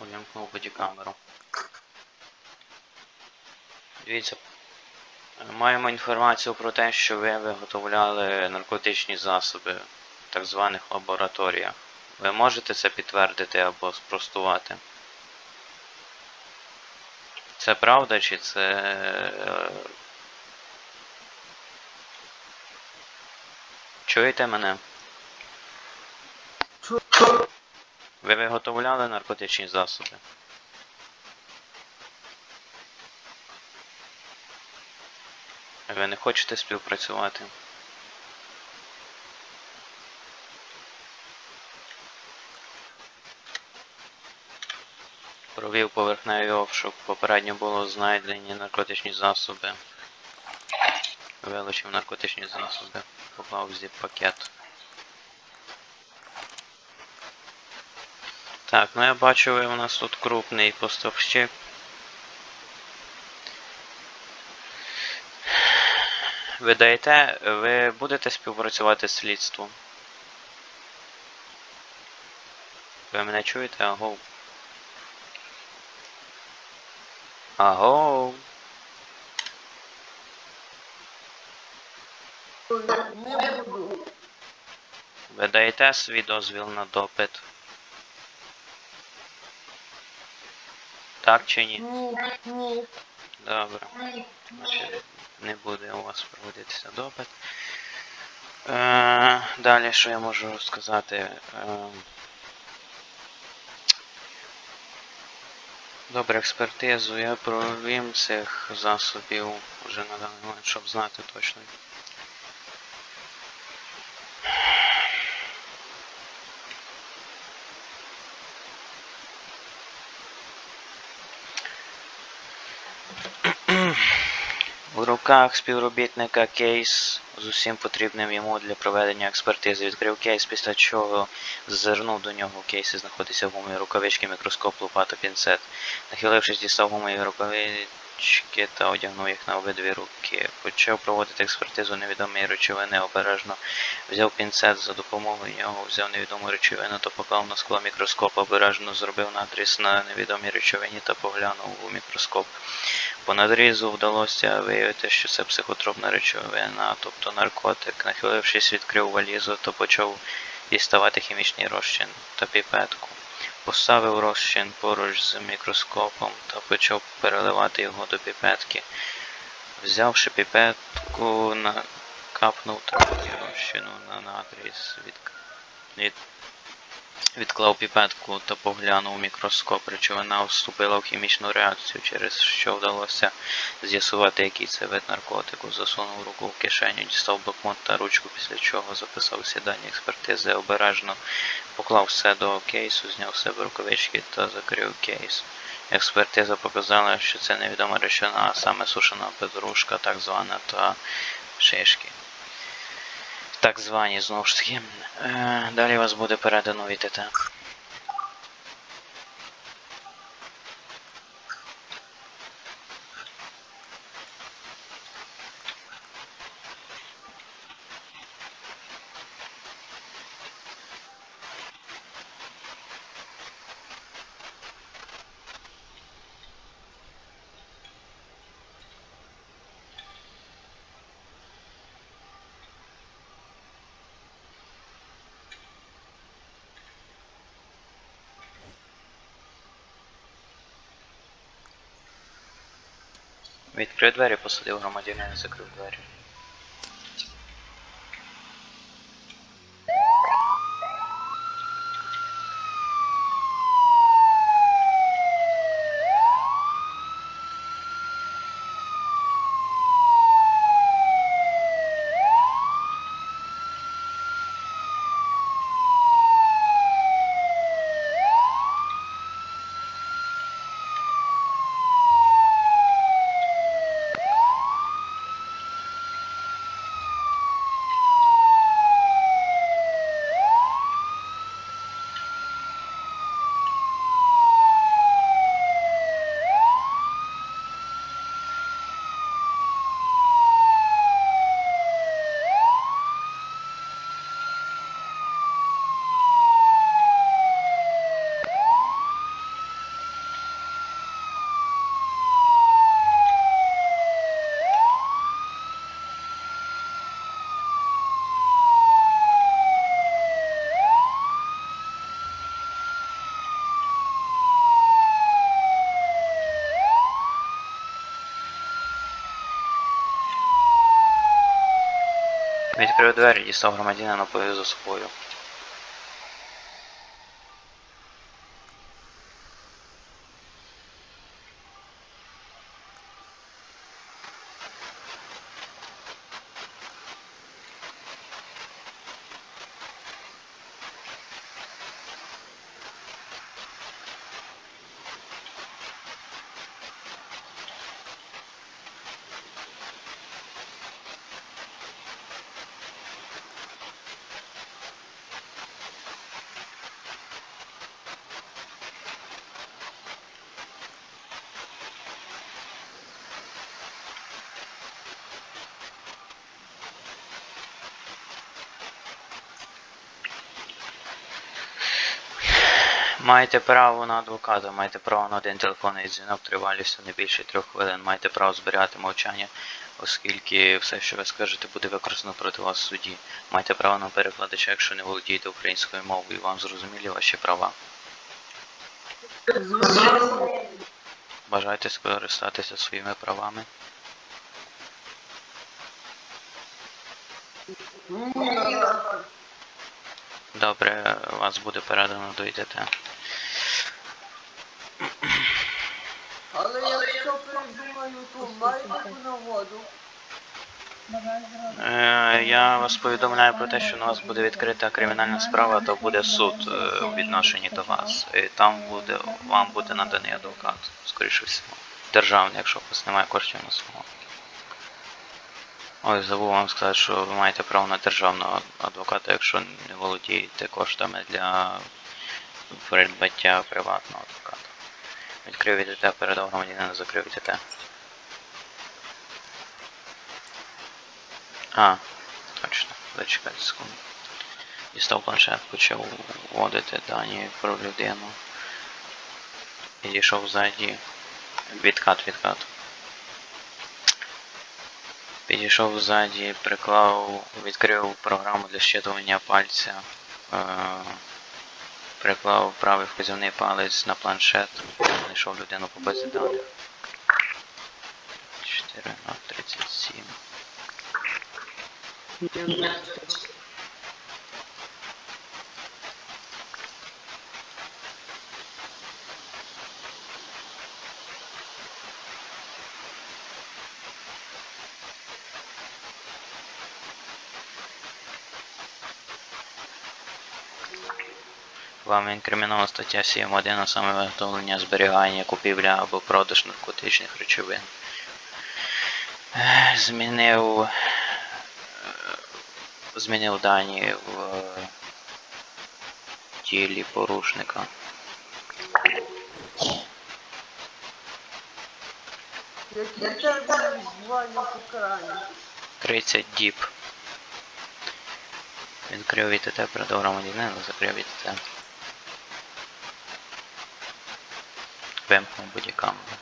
Увімкнув бодікамеру. Дивіться, маємо інформацію про те, що ви виготовляли наркотичні засоби в так званих лабораторіях. Ви можете це підтвердити або спростувати? Це правда чи це. е, Чуєте мене? Ви виготовляли наркотичні засоби? Ви не хочете співпрацювати? Провів поверхневий обшук, попередньо було знайдені наркотичні засоби. Вилучив наркотичні засоби, поклав в зіп-пакет. Так, ну я бачу, у нас тут крупний поставщик. Ви даєте, ви будете співпрацювати з слідством? Ви мене чуєте? Агов. Агов. Ви даєте свій дозвіл на допит? Так чи ні? Ні, ні. Добре. Значить, не буде у вас проводитися допит. Е, далі, що я можу сказати? Е, добре, експертизу я провів цих засобів вже на даний момент, щоб знати точно. У руках співробітника кейс з усім потрібним йому для проведення експертизи. Відкрив кейс, після чого зазирнув до нього. В кейсі знаходиться гумові рукавички, мікроскоп, лопата, пінцет. Нахилившись, дістав гумові рукавички та одягнув їх на обидві руки. Почав проводити експертизу невідомої речовини, обережно взяв пінцет за допомогою нього, взяв невідому речовину та поклав на скло мікроскоп, обережно зробив надріз на невідомій речовині та поглянув у мікроскоп. По надрізу вдалося виявити, що це психотропна речовина, тобто наркотик. Нахилившись, відкрив валізу та почав діставати хімічний розчин та піпетку. Поставив розчин поруч з мікроскопом та почав переливати його до піпетки. Взявши піпетку, накапнув трохи розчину на надріз, від... від... Відклав піпетку та поглянув у мікроскоп. Речовина вступила в хімічну реакцію, через що вдалося з'ясувати, який це вид наркотику. Засунув руку в кишеню, дістав блокнот та ручку, після чого записав всі дані експертизи, обережно поклав все до кейсу, зняв з себе рукавички та закрив кейс. Експертиза показала, що це невідома речовина, а саме сушена петрушка, так звана, та шишки. Так звані, знову ж таки. Е, далі вас буде передано від ІТТ. Відкрив двері, посадив громадянина, закрив двері. Двері, дістав громадянина, повів за собою. Маєте право на адвоката, маєте право на один телефонний дзвінок тривалістю не більше трьох хвилин. Маєте право зберігати мовчання, оскільки все, що ви скажете, буде використано проти вас в суді. Маєте право на перекладача, якщо не володієте українською мовою, вам зрозумілі ваші права. Бажаєте скористатися своїми правами? Добре, вас буде передано до ІТТ. Але якщо Е, Я вас повідомляю про те, що на вас буде відкрита кримінальна справа, то буде суд е, у відношенні до вас. І там буде вам буде наданий адвокат, скоріше всього. Державний, якщо у вас немає коштів на свого. Ой, забув вам сказати, що ви маєте право на державного адвоката, якщо не володієте коштами для придбаття приватного адвоката. Відкрив ІТТ, передав громадянина, закрив ІТТ. А, точно, зачекайте секунду. Дістав планшет, почав вводити дані про людину. Підійшов ззаді. Відкат, відкат. Підійшов ззаді, приклав, відкрив програму для щитування пальця. Е, приклав правий вказівний палець на планшет. Знайшов людину по базі даних. 4 на 37. Вам інкримінована стаття 7.1, а саме виготовлення, зберігання, купівля або продаж наркотичних речовин. Е, Змінив. Змінив дані в тілі порушника. Терміни відбування покарання? 30 діб. Відкрив ІТТ, передав громадянину, закрив ІТТ. Вимкнув бодікамеру.